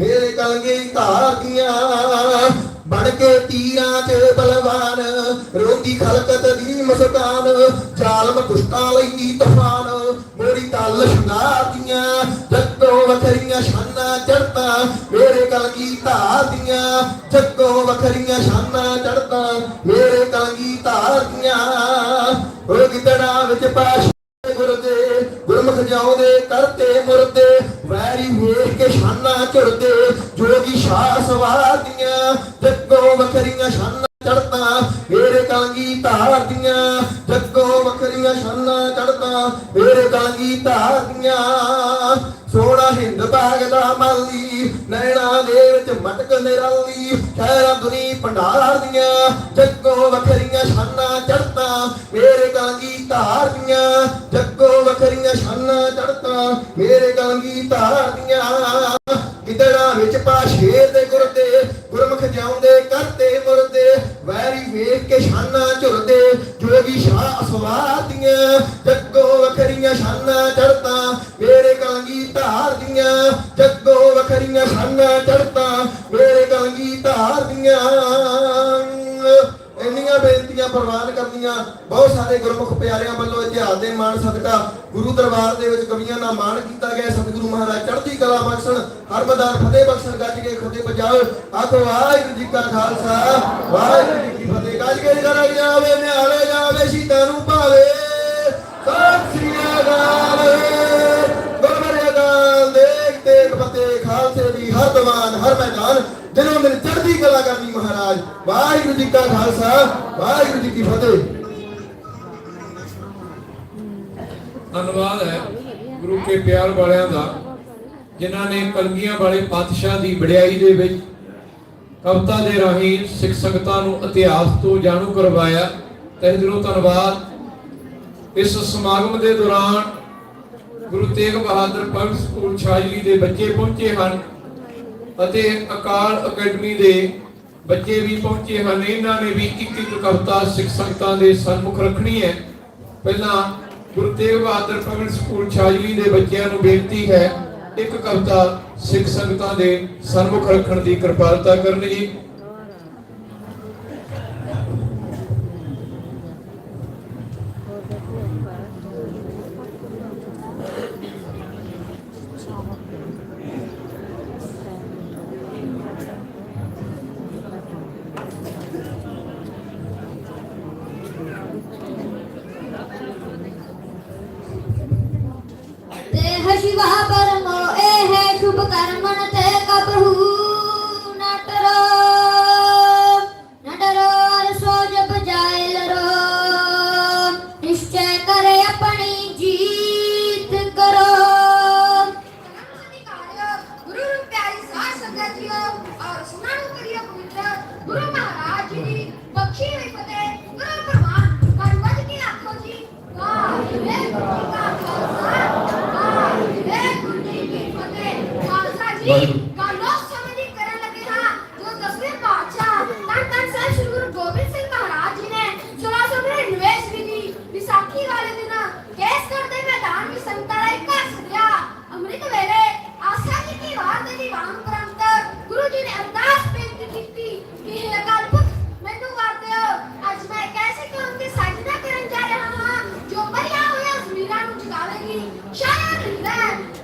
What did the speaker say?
ਮੇਰੇ ਕਲਗੀ ਧਾਰ ਦੀਆਂ ਬਣ ਕੇ ਤੀਰਾਂ 'ਚ ਬਲਵਾਨ ਰੋਂਦੀ ਖਲਕਤ ਦੀ ਮੁਸਕਾਨ, ਜ਼ਾਲਮ ਦੁਸ਼ਟਾਂ ਲਈ ਤੂਫਾਨ, ਮੋਰੀ ਤਲ ਸ਼ਿੰਗਾਰਦੀਆਂ, ਜੱਗੋਂ ਵਖਰੀਆਂ ਸ਼ਾਨਾਂ ਚੜਤਾ ਮੇਰੇ ਕਲਗੀ ਧਾਰ ਦੀਆਂ, ਜੱਗੋਂ ਵਖਰੀਆਂ ਸ਼ਾਨਾਂ ਚੜਤਾ ਮੇਰੇ ਕਲਗੀ ਧਾਰ ਦੀਆਂ ਉਹ ਗਿੱਦੜਾਂ ਵਿੱਚ ਪਾਸ਼ ਸ਼ਾਨਾਂ ਝੁਰਦੇ ਜੋਗੀ ਸ਼ਾਹ ਸਵਾਦੀਆਂ ਜੱਗੋਂ ਵਖਰੀਆਂ ਸ਼ਾਨਾਂ ਚੜਤਾ ਮੇਰੇ ਕਲਗੀ ਧਾਰਦੀਆਂ, ਜੱਗੋਂ ਵਖਰੀਆਂ ਸ਼ਾਨਾਂ ਚੜਤਾ ਮੇਰੇ ਕਲਗੀ ਧਾਰਦੀਆਂ। ਸੋਹਣਾ ਹਿੰਦ ਬਾਗ ਦਾ ਮਾਲੀ, ਨੈਣਾ ਦੇ ਵਿੱਚ ਮਟਕ ਨਿਰਾਲੀ ਸ਼ਹਿਰਾਂ ਦੁਨੀ ਭੰਡਾਰ ਦੀਆਂ ਜੱਗੋ ਵਖਰੀਆਂ ਸ਼ਾਨਾਂ ਚੜਤਾ ਮੇਰੇ ਕਲਗੀ ਧਾਰਦੀਆਂ। ਜੱਗੋ ਵਖਰੀਆਂ ਸ਼ਾਨਾਂ ਚੜਤਾ ਮੇਰੇ ਕਲਗੀ ਧਾਰਦੀਆਂ। ਗਿੱਦੜਾਂ ਵਿੱਚ ਪਾ ਸ਼ੇਰ ਦੇ ਗੁਰਦੇ ਗੁਰਮੁਖ ਜਾਉਂਦੇ ਕਰਤੇ ਮੁਰਦੇ, ਵੈਰੀ ਵੇਖ ਕੇ ਸ਼ਾਨਾਂ ਝੁਰਦੇ ਜੋਗੀ ਸ਼ਾਹ ਅਸਵਾਦੀਆਂ ਜੱਗੋ ਵਖਰੀਆਂ ਸ਼ਾਨਾਂ ਚੜਤਾ ਮੇਰੇ ਕਾਂਗੀ ਧਾਰ ਦੀਆਂ, ਜੱਗੋ ਵਖਰੀਆਂ ਸ਼ਾਨਾਂ ਚੜਤਾ ਮੇਰੇ ਕਾਂਗੀ ਧਾਰ ਦੀਆਂ। ਇੰਨੀਆਂ ਬੇਨਤੀਆਂ ਪ੍ਰਵਾਨ ਕਰਨੀਆਂ, ਬਹੁਤ ਸਾਰੇ ਗੁਰਮੁਖ ਪਿਆਰਿਆਂ ਵੱਲੋਂ ਇਤਿਹਾਸ ਦੇ ਮਾਣ ਸਦਕਾ ਗੁਰੂ ਦਰਬਾਰ ਦੇ ਵਿੱਚ ਕਵੀਆਂ ਦਾ ਮਾਣ ਕੀਤਾ ਗਿਆ। ਸਤਿਗੁਰੂ ਮਹਾਰਾਜ ਚੜ੍ਹਦੀ ਕਲਾ ਬਖਸ਼ਣ, ਹਰ ਹਰਮਦਾਰ ਫਤਿਹ ਬਖਸ਼ਣ, ਗੱਜ ਕੇ ਖੁਦੇ ਬਜਾਓ ਆਖੋ, ਵਾਹਿਗੁਰੂ ਜੀ ਕਾ ਖਾਲਸਾ, ਵਾਹਿਗੁਰੂ ਜੀ ਕੀ ਫਤਿਹ। ਗੱਜ ਕੇ ਜਰਾ ਜਾਵੇ ਨਿਹਾਲੇ ਜਾਵੇ ਸ਼ੀਤਾਂ ਨੂੰ ਹਰ ਹਰ ਮੈਦਾਨ ਜਿਹਨੂੰ ਮੇਰੇ ਚੜ੍ਹਦੀ ਕਲਾ ਕਰਨੀ ਮਹਾਰਾਜ। ਵਾਹਿਗੁਰੂ ਜੀ ਕਾ ਖਾਲਸਾ, ਵਾਹਿਗੁਰੂ ਜੀ ਕੀ ਫਤਿਹ। ਧੰਨਵਾਦ ਹੈ ਗੁਰੂ ਕੇ ਪਿਆਰ ਵਾਲਿਆਂ ਦਾ, ਜਿਨ੍ਹਾਂ ਨੇ ਕਲਗੀਆਂ ਵਾਲੇ ਪਾਤਸ਼ਾਹ ਦੀ ਵਡਿਆਈ ਦੇ ਵਿੱਚ ਕਵਿਤਾ ਦੇ ਰਾਹੀਂ ਸਿੱਖ ਸੰਗਤਾਂ ਨੂੰ ਇਤਿਹਾਸ ਤੋਂ ਜਾਣੂ ਕਰਵਾਇਆ। ਤਹਿ ਦਿਲੋਂ ਧੰਨਵਾਦ। ਇਸ ਸਮਾਗਮ ਦੇ ਦੌਰਾਨ ਗੁਰੂ ਤੇਗ ਬਹਾਦਰ ਪਬਲਿਕ ਸਕੂਲ ਛਾਜਲੀ ਦੇ ਬੱਚੇ ਪਹੁੰਚੇ ਹਨ। ਅਤੇ ਅਕਾਲ ਅਕੈਡਮੀ ਦੇ ਬੱਚੇ ਵੀ ਪਹੁੰਚੇ ਹਨ। ਇਹਨਾਂ ਨੇ ਵੀ ਇੱਕ ਇੱਕ ਕਵਿਤਾ ਸਿੱਖ ਸੰਗਤਾਂ ਦੇ ਸਨਮੁਖ ਰੱਖਣੀ ਹੈ। ਪਹਿਲਾਂ ਗੁਰੂ ਤੇਗ ਬਹਾਦਰ ਪਬਲਿਕ ਸਕੂਲ ਛਾਜਲੀ ਦੇ ਬੱਚਿਆਂ ਨੂੰ ਬੇਨਤੀ ਹੈ, ਇੱਕ ਕਵਿਤਾ ਸਿੱਖ ਸੰਗਤਾਂ ਦੇ ਸਨਮੁਖ ਰੱਖਣ ਦੀ ਕਿਰਪਾਲਤਾ ਕਰਨ ਜੀ। ਦੇਹ ਸ਼ਿਵਾ ਪਰਮੋ ਇਹ ਵਾਹਿਗੁਰੂ। ਗੱਲੋ ਸਮਝੀ ਕਰਨ ਲੱਗੇ ਹਾਂ। ਜੋ ਦਸਵੇਂ ਪਾਤਸ਼ਾਹ, ਤਨ ਤਨ ਸਾਹਿਬ ਸ਼੍ਰੀ ਗੁਰੂ ਗੋਬਿੰਦ ਸਿੰਘ ਮਹਾਰਾਜ ਜੀ ਨੇ 1699 ਈਸਵੀ ਦੀ ਵਿਸਾਖੀ ਵਾਲੇ ਦਿਨ ਕੇਸਗੜ੍ਹ ਦੇ ਮੈਦਾਨ ਵਿੱਚ ਸੰਤਾਂ ਦਾ ਇੱਕ ਸਦਿਆ। ਅੰਮ੍ਰਿਤ ਵੇਲੇ ਆਸਾ ਜੀ ਦੀ ਵਾਰ ਦੇ ਦੀਵਾਨ ਪ੍ਰੰਤ ਗੁਰੂ ਜੀ ਨੇ ਅਰਦਾਸ ਬੇਨਤੀ ਕੀਤੀ ਕਿ, ਹੇ ਅਕਾਲ ਪੁਰਖ, ਮੈਨੂੰ ਵਾਰ ਦਿਓ। ਅੱਜ ਮੈਂ ਕੈਸੇ ਕਰਮ ਦੀ ਸਾਜਨਾ ਕਰਨ ਜਾ ਰਿਹਾ ਹਾਂ। ਜੋ ਭਰਿਆ ਹੋਇਆ ਜ਼ਮੀਰਾਂ ਨੂੰ ਜਗਾਵੇਗੀ ਸ਼ਾਇਦ ਹਿੰਦਾਂ